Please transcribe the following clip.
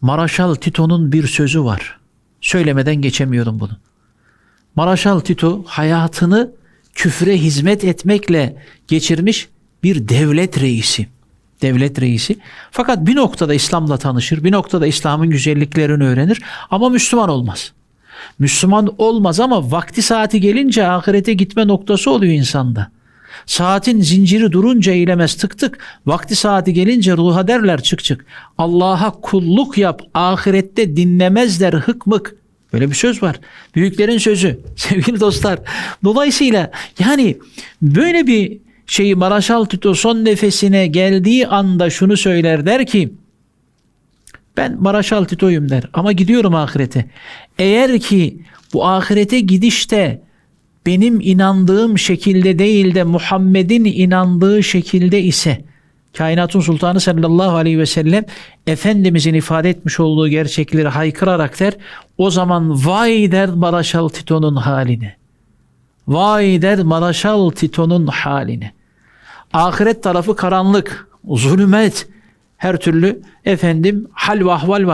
Maraşal Tito'nun bir sözü var. Söylemeden geçemiyorum bunu. Maraşal Tito hayatını küfre hizmet etmekle geçirmiş bir devlet reisi. Devlet reisi. Fakat bir noktada İslam'la tanışır, bir noktada İslam'ın güzelliklerini öğrenir ama Müslüman olmaz. Müslüman olmaz ama vakti saati gelince ahirete gitme noktası oluyor insanda. Saatin zinciri durunca eylemez tık tık. Vakti saati gelince ruha derler çık çık. Allah'a kulluk yap ahirette dinlemezler hık mık. Böyle bir söz var. Büyüklerin sözü sevgili dostlar. Dolayısıyla yani böyle bir şeyi Maraşal Tito son nefesine geldiği anda şunu söyler der ki ben Maraşal Tito'yum der ama gidiyorum ahirete. Eğer ki bu ahirete gidişte benim inandığım şekilde değil de Muhammed'in inandığı şekilde ise kainatın sultanı sallallahu aleyhi ve sellem Efendimizin ifade etmiş olduğu gerçekleri haykırarak der o zaman vay der Maraşal Tito'nun haline. Vay der Maraşal Tito'nun haline. Ahiret tarafı karanlık, zulümet, her türlü efendim hal ve ahval var.